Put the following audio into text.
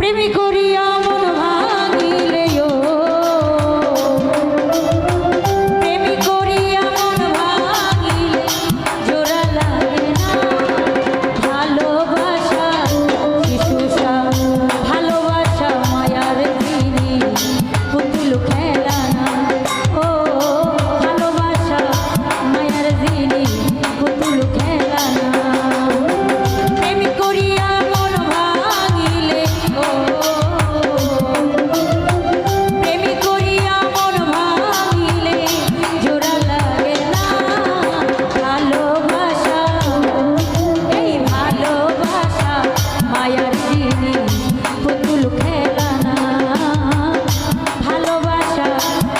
প্রেমী করিয়া love.